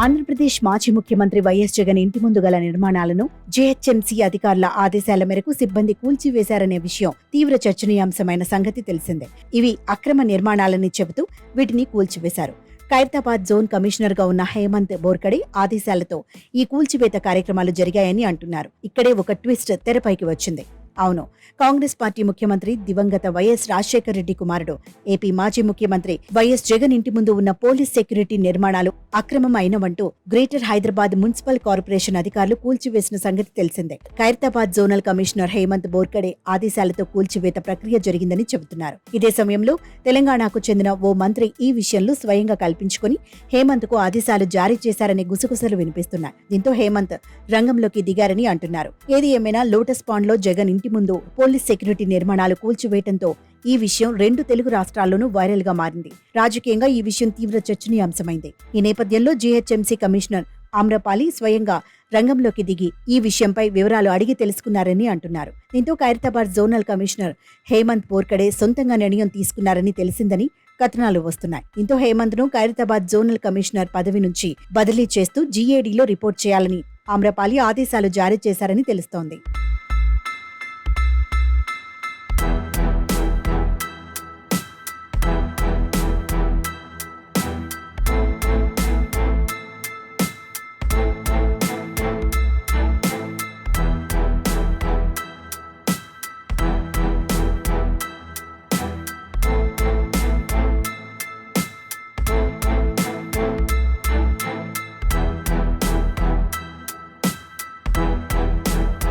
ఆంధ్రప్రదేశ్ మాజీ ముఖ్యమంత్రి వైఎస్ జగన్ ఇంటి ముందు గల నిర్మాణాలను జేహెచ్ఎంసీ అధికారుల ఆదేశాల మేరకు సిబ్బంది కూల్చివేశారనే విషయం తీవ్ర చర్చనీయాంశమైన సంగతి తెలిసిందే. ఇవి అక్రమ నిర్మాణాలని చెబుతూ వీటిని కూల్చివేశారు. ఖైరతాబాద్ జోన్ కమిషనర్గా ఉన్న హేమంత్ బోర్కడే ఆదేశాలతో ఈ కూల్చివేత కార్యక్రమాలు జరిగాయని అంటున్నారు. ఇక్కడే ఒక ట్విస్ట్ తెరపైకి వచ్చింది. అవును. కాంగ్రెస్ పార్టీ ముఖ్యమంత్రి దివంగత వైఎస్ రాజశేఖర రెడ్డి కుమారుడు ఏపీ మాజీ ముఖ్యమంత్రి వైఎస్ జగన్ ఇంటి ముందు ఉన్న పోలీస్ సెక్యూరిటీ నిర్మాణాలు అక్రమం అయినవంటూ గ్రేటర్ హైదరాబాద్ మున్సిపల్ కార్పొరేషన్ అధికారులు కూల్చివేసిన సంగతి తెలిసిందే. ఖైరతాబాద్ జోనల్ కమిషనర్ హేమంత్ బోర్కడే ఆదేశాలతో కూల్చివేత ప్రక్రియ జరిగిందని చెబుతున్నారు. ఇదే సమయంలో తెలంగాణకు చెందిన ఓ మంత్రి ఈ విషయంలో స్వయంగా కల్పించుకుని హేమంత్కు ఆదేశాలు జారీ చేశారనే గుసగుసలు వినిపిస్తున్నాయి. దీంతో హేమంత్ రంగంలోకి దిగారని అంటున్నారు. ఏది ఏమైనా లోటస్ పాండ్లో జగన్ ఇంటి ముందు పోలీస్ సెక్యూరిటీ నిర్మాణాలు కూల్చివేయటంతో ఈ విషయం రెండు తెలుగు రాష్ట్రాల్లోనూ వైరల్గా మారింది. రాజకీయంగా ఈ విషయం తీవ్ర చర్చనీయాంశమైంది. ఈ నేపథ్యంలో జీహెచ్ఎంసీ కమిషనర్ ఆమ్రపాలి స్వయంగా రంగంలోకి దిగి ఈ విషయంపై వివరాలు అడిగి తెలుసుకున్నారని అంటున్నారు. దీంతో ఖైరతాబాద్ జోనల్ కమిషనర్ హేమంత్ బోర్కడే సొంతంగా నిర్ణయం తీసుకున్నారని తెలిసిందని కథనాలు వస్తున్నాయి. దీంతో హేమంత్ను ఖైరతాబాద్ జోనల్ కమిషనర్ పదవి నుంచి బదిలీ చేస్తూ జీఏడీలో రిపోర్ట్ చేయాలని ఆమ్రపాలి ఆదేశాలు జారీ చేశారని తెలుస్తోంది.